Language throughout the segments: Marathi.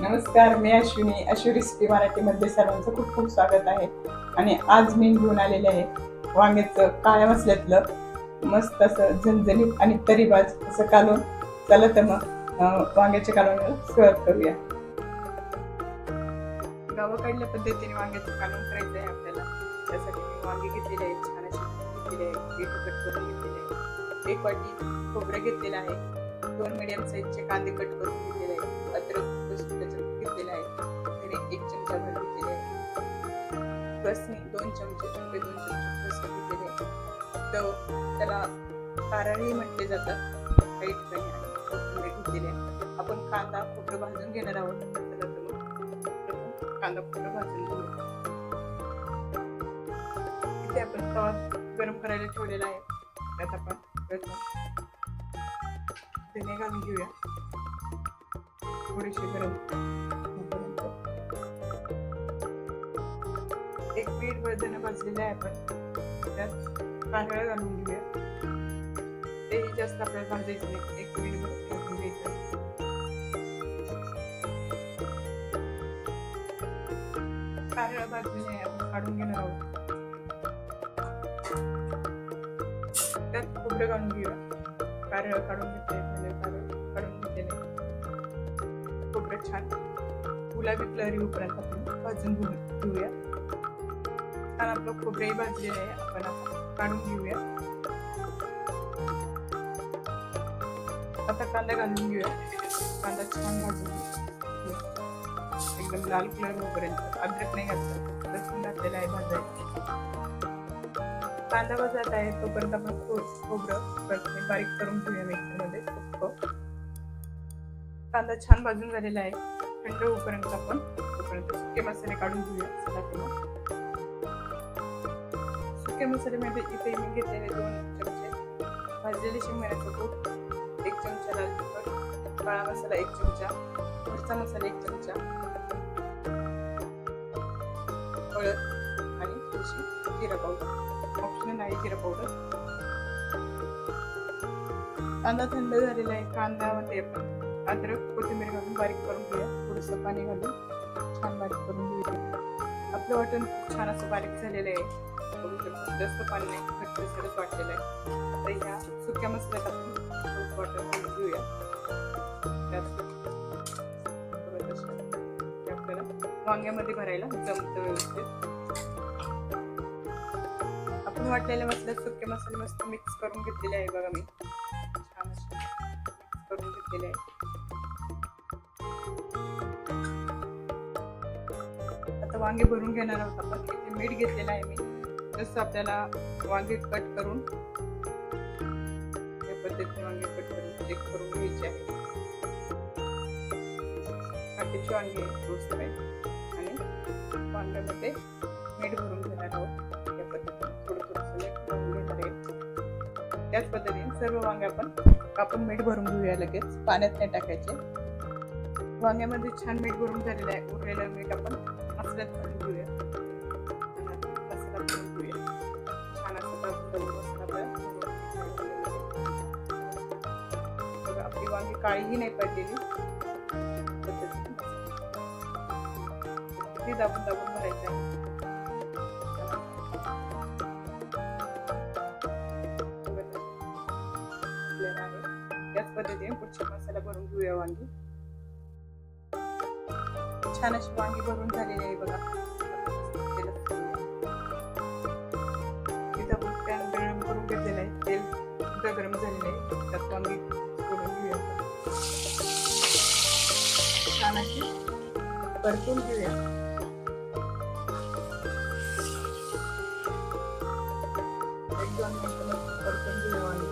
नमस्कार मी अश्विनी अश्वी रेसिपी मराठीमध्ये सर्वांचं खूप खूप स्वागत आहे. आणि आज मी घेऊन आलेले आहे वांग्याचं काळ्या मसल्यातलं मस्त असं झणझणीत आणि तरीबाज असं कालवून चला तर मग वांग्याच्या कालवणाला सुरुवात करूया. गावाकडल्या पद्धतीने वांग्याचं कालवण करायचं आहे आपल्याला. त्यासाठी मी वांगी घेतलेली आहेत छान अशी घेतलेली आहे एक कट करून घेतलेली आहे. एक वाटी खोबरं घेतलेलं आहे. दोन मिडियम साईजचे कांदे कट करून घेतलेले आहे आहे दोन चमचे चमचे दोन चमचे लसूण घेतलेले आहे तर त्याला कारळही म्हटले जातात. काही ठिकाणी कोथिंबीर घेतलेली आहे. आपण कांदा खोबरं भाजून घेणार आहोत. चला तर कांदा खोबरं भाजून घेऊ इथे आपण तवा गरम करायला ठेवलेला आहे. त्यात आपण धने घालून घेऊया. थोडेसे गरम. एक पीठ वजन भाजलेलं आहे आपण. त्यात कांदळ घालून घेऊया. तेही जास्त आपल्याला भाजायचं नाही. एक मिनिट भाजून घ्यायचं. आपण काढून घेणार आहोत. त्यात खोबरं घालून घेऊया. कारळ काढून घेतले कारळ काढून घेतलेले खोबरं छान. गुलाबी कलरी उपरांत आपण भाजून घेऊया. छान आपलं खोबरेही भाजलेलं आहे आपण काढून घेऊया आता कांदा घालून घेऊया कांदा छान भाजून एकदम लाल कलर होईपर्यंत. अद्रक नाही घातलं लसूण घातलेलं आहे भाजायला. कांदा भाजत आहे तोपर्यंत आपण खोबरं बारीक करून घेऊया मिक्सरमध्ये. सुक्क कांदा छान भाजून झालेला आहे. थंड होईपर्यंत आपण तोपर्यंत सुके मसाले काढून घेऊया. चला इतके मसाले सुके इथे मी घेतलेले दोन चमचे. भाजलेले शेंगदाण्याचं कूट एक चमचा लाल तिखट काळा मसाला एक चमचा मिरचा मसाला एक चमचा हळद आणि थोडीशी जिरा पावडर. ऑप्शनल आहे जिरा पावडर. कांदा थंड झालेला आहे कांद्यामध्ये आपण अद्रक कोथिंबीर घालून बारीक करून घेऊया. थोडंसं पाणी घालून छान बारीक करून घेऊया. आपलं वाटण खूप छान असं बारीक झालेलं आहे. करू शकता. जास्त पाणी नाही घट्टसरच वाटलेलं आहे. आता ह्या सुक्या मसाल्यात आपण वॉटर घेऊया. त्यात आपल्याला वांग्यामध्ये भरायला जमतं व्यवस्थित. आपण वाटलेल्या मसाल्यात सुके मसाले मस्त मिक्स करून घेतलेले आहे बघा मी. छान करून घेतलेले आहे. आता वांगे भरून घेणार आहोत आपण. इथे मीठ घेतलेलं आहे मी. जसं आपल्याला वांगे कट करून त्या पद्धतीने वांगे कट करून चेक करून घ्यायचे आहे काटेचे वांगे रोस्ट आहे आणि वांग्यामध्ये मीठ भरून घेणार आहोत. त्या पद्धतीने थोडं थोडंसं मीठ भरून घेणार आहे. त्याच पद्धतीने सर्व वांगे आपण कापून मीठ भरून घेऊया लगेच. पाण्यात नाही टाकायचे. वांग्यामध्ये छान मीठ भरून झालेलं आहे. उरलेलं मीठ आपण मसाल्यात घालून घेऊया. घेऊया छान असं बघा, आपली वांगी काळीही नाही पडलेली ती दाबून दाबून भरायचं आहे आपल्याला आहे त्याच पद्धतीने मसाला भरून घेऊया वांगी छान अशी वांगी भरून झालेली आहे बघा. छान अशी परतून घेऊया. एक दोन मिनिटं परतून घेऊया वांगी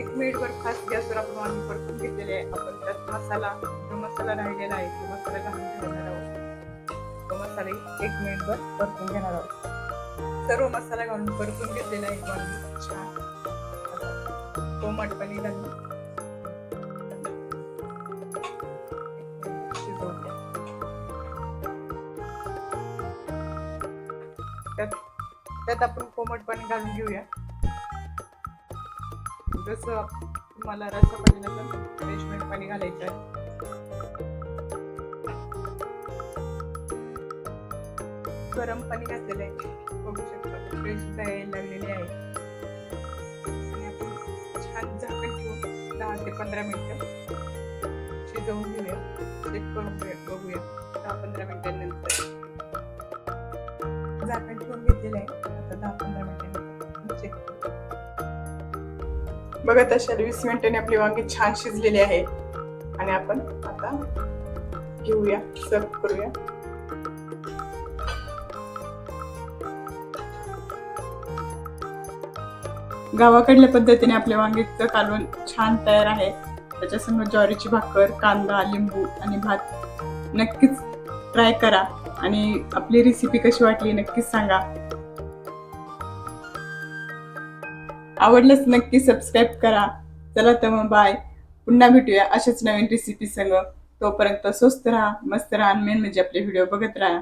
एक मिनिटभर खास गॅसवर आपण वांगी परतून घेतलेले आहे. आपण त्यात मसाला जो मसाला राहिलेला आहे तो मसाला घालून घेणार आहोत. तो मसाले एक मिनिटभर परतून घेणार आहोत. सर्व मसाला घालून परतून घेतलेला आहे. वांगी छान कोमट कोमटपणी घालून त्यात त्यात आपण कोमट पाणी घालून घेऊया. जसं तुम्हाला रस्सा पाहिजे तर रेशमेंट पाणी घालायचं आहे. गरम पाणी घातलेलं आहे. बघू शकता फ्रेश सुद्धा यायला लागलेली आहे. आणि आपण छान झाकण ठेवून दहा ते पंधरा मिनटं शिजवून घेऊया. चेक करून बघूया दहा पंधरा मिनिटांनंतर. झाकण ठेवून घेतलेलं आहे. आता दहा पंधरा मिनिटांनंतर चेक करू. बघा वीस मिनिटांनी आपली वांगी छान शिजलेली आहे. आणि आपण आता घेऊया सर्व करूया. गावाकडल्या पद्धतीने आपल्या वांगीचं कालवण छान तयार आहे. त्याच्यासमोर ज्वारीची भाकर कांदा लिंबू आणि भात. नक्कीच ट्राय करा. आणि आपली रेसिपी कशी वाटली नक्कीच सांगा. आवडलंच नक्की सबस्क्राईब करा. चला तर मग बाय पुन्हा भेटूया अशाच नवीन रेसिपी संग. तोपर्यंत स्वस्त राहा मस्त राहा आणि मेन म्हणजे आपले व्हिडिओ बघत राहा.